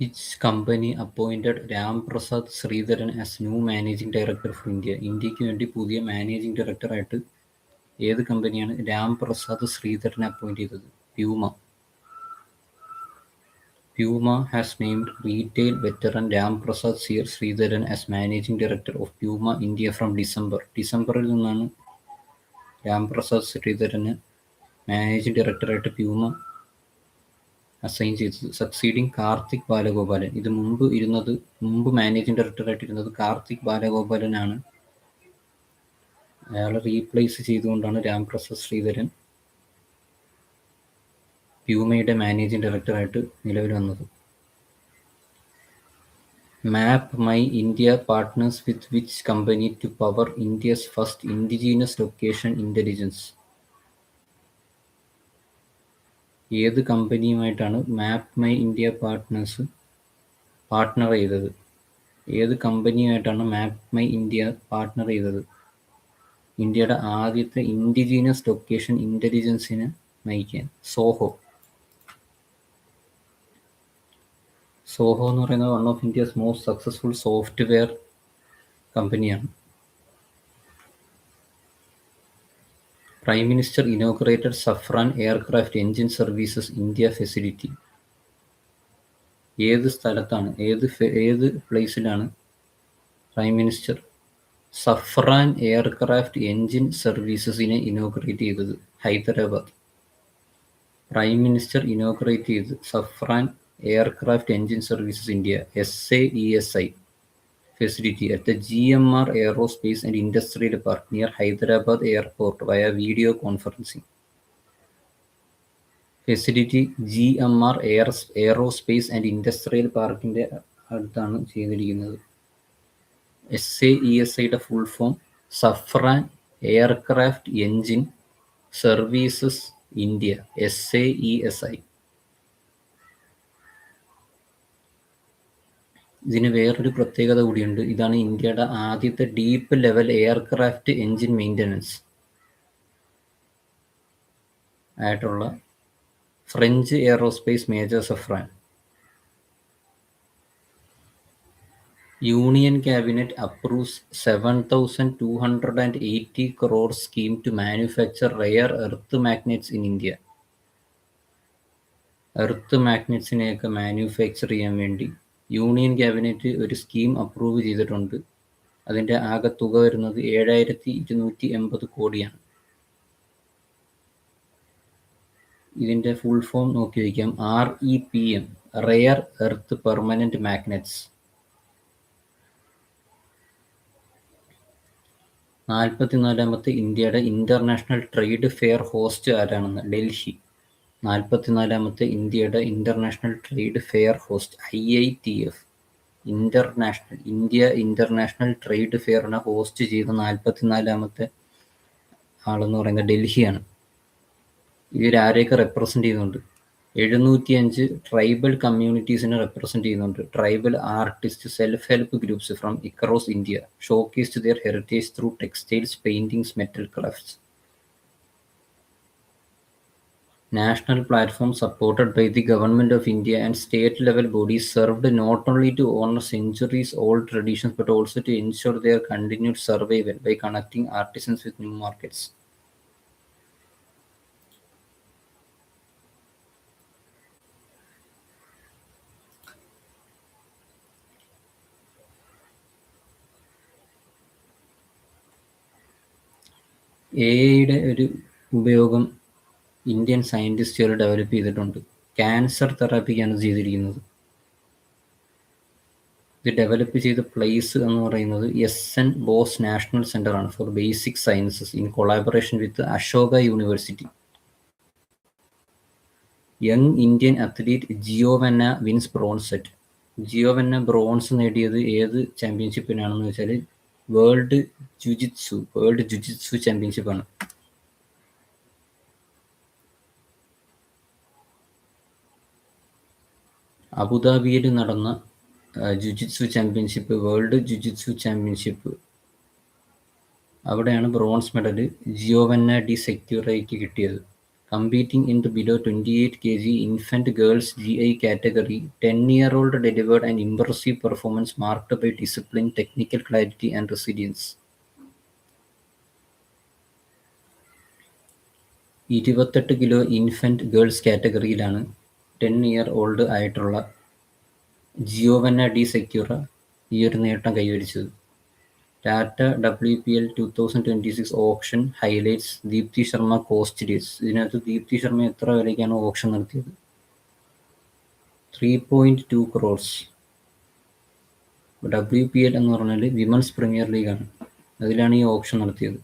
Which company appointed Ramprasad Sridharan as new managing director for India ഇന്ത്യയ്ക്ക് വേണ്ടി പുതിയ managing ഡയറക്ടറായിട്ട് ഏത് കമ്പനിയാണ് രാംപ്രസാദ് ശ്രീധരനെ അപ്പോയിന്റ് ചെയ്തത്? Puma Puma has named retail veteran Ramprasad സിയർ Sreedharan as managing director of Puma India from December ഡിസംബറിൽ നിന്നാണ് രാംപ്രസാദ് ശ്രീധരന് മാനേജിംഗ് ഡയറക്ടറായിട്ട് പ്യൂമ അസൈൻ ചെയ്തത്. സക്സീഡിങ് കാർത്തിക് ബാലഗോപാലൻ. ഇത് മുമ്പ് ഇരുന്നത് മുമ്പ് മാനേജിംഗ് ഡയറക്ടറായിട്ട് ഇരുന്നത് കാർത്തിക് ബാലഗോപാലനാണ്. അയാളെ റീപ്ലേസ് ചെയ്തുകൊണ്ടാണ് രാംപ്രസാദ് ശ്രീധരൻ പ്യൂമയുടെ മാനേജിംഗ് ഡയറക്ടറായിട്ട് നിലവിൽ വന്നത്. Map my India partners with which company to power India's first indigenous location intelligence ഏത് കമ്പനിയുമായിട്ടാണ് map my India partners partner ചെയ്തത്? ഏത് കമ്പനിയുമായിട്ടാണ് മാപ്പ് മൈ ഇന്ത്യ പാർട്ട്ണർ ചെയ്തത്? ഇന്ത്യയുടെ ആദ്യത്തെ ഇൻഡിജീനസ് ലൊക്കേഷൻ ഇന്റലിജൻസിനെ നയിക്കാൻ സോഹോ സോഹോ എന്ന് പറയുന്നത് one of India's most successful software കമ്പനിയാണ് prime minister inaugurated Safran aircraft engine services India facility ഏത് സ്ഥലത്താണ്? ഏത് ഏത് പ്ലേസിലാണ് prime minister Safran aircraft engine സർവീസസിനെ inaugurate ചെയ്തത്? ഹൈദരാബാദ്. പ്രൈം മിനിസ്റ്റർ ഇനോഗ്രേറ്റ് ചെയ്ത് Safran aircraft engine services India S A E S I facility at the GMR Aerospace and Industrial Park near Hyderabad Airport via video conferencing. Facility G M R air aerospace and industrial പാർക്കിന്റെ അടുത്താണ് ചെയ്തിരിക്കുന്നത് S A E S ഐയുടെ full form Safran aircraft engine services India S A E S I ഇതിന് വേറൊരു പ്രത്യേകത കൂടിയുണ്ട്. ഇതാണ് ഇന്ത്യയുടെ ആദ്യത്തെ deep level aircraft engine maintenance ആയിട്ടുള്ള French aerospace major Safran. Union cabinet approves seven thousand two hundred and eighty crore scheme to manufacture rare earth magnets in India earth മാഗ്നറ്റ്സിനെയൊക്കെ manufacture ചെയ്യാൻ വേണ്ടി യൂണിയൻ ക്യാബിനറ്റ് ഒരു scheme approve ചെയ്തിട്ടുണ്ട്. അതിന്റെ ആകെ തുക വരുന്നത് ഏഴായിരത്തി ഇരുന്നൂറ്റി എൺപത് കോടിയാണ്. ഇതിന്റെ ഫുൾ ഫോം നോക്കി വയ്ക്കാം. R E P M rare earth permanent magnets നാൽപ്പത്തിനാലാമത്തെ ഇന്ത്യയുടെ ഇന്റർനാഷണൽ ട്രേഡ് ഫെയർ ഹോസ്റ്റ് ആരാണെന്ന് ഡൽഹി. നാൽപ്പത്തിനാലാമത്തെ ഇന്ത്യയുടെ international trade fair host I I T F international India international trade ഫെയറിനെ host ചെയ്ത നാൽപ്പത്തിനാലാമത്തെ ആളെന്ന് പറയുന്നത് ഡൽഹിയാണ്. ഇവരാരെയൊക്കെ റെപ്രസെന്റ് ചെയ്യുന്നുണ്ട്? എഴുന്നൂറ്റി അഞ്ച് ട്രൈബൽ കമ്മ്യൂണിറ്റീസിനെ റെപ്രസെന്റ് ചെയ്യുന്നുണ്ട്. Tribal artist self help groups from across India showcase their heritage through textiles paintings metal crafts national platform supported by the government of India and state level bodies served not only to on centuries old traditions but also to ensure their continued survival by connecting artisans with new markets A ഐയുടെ ഒരു ഉപയോഗം Indian സയന്റിസ്റ്റുകൾ develop ചെയ്തിട്ടുണ്ട്. Cancer തെറാപ്പിക്കാണ് ചെയ്തിരിക്കുന്നത്. ഇത് develop ചെയ്ത place എന്ന് പറയുന്നത് S N Bose national centre ആണ് for basic sciences in collaboration with Ashoka university young Indian athlete ജിയോവെന്ന wins bronze set ജിയോവെന്ന bronze നേടിയത് ഏത് ചാമ്പ്യൻഷിപ്പിനാണെന്ന് വെച്ചാൽ വേൾഡ് ജുജിത്സു വേൾഡ് ജുജിത്സു ചാമ്പ്യൻഷിപ്പാണ് അബുദാബിയിൽ നടന്ന jujitsu championship world jujitsu championship. അവിടെയാണ് ബ്രോൺസ് മെഡൽ ജിയോവെന്ന ഡി സെക്യൂറയ്ക്ക് കിട്ടിയത്. Competing in the below twenty eight K G infant girls G I category ten year old delivered and impressive performance marked by discipline technical clarity and resilience ഇരുപത്തെട്ട് kilo infant girls കാറ്റഗറിയിലാണ് ten year old ആയിട്ടുള്ള Giovanna D Secura ഈ ഒരു നേട്ടം കൈവരിച്ചത്. Tata W P L two thousand twenty six auction highlights Deepti Sharma costs ഡീസ് ഇതിനകത്ത് ദീപ്തി ശർമ്മ എത്ര വിലയ്ക്കാണ് ഓപ്ഷൻ നടത്തിയത്? Three point two crores W P L എന്ന് പറഞ്ഞാൽ വിമൻസ് പ്രീമിയർ ലീഗാണ് അതിലാണ് ഈ ഓപ്ഷൻ നടത്തിയത്.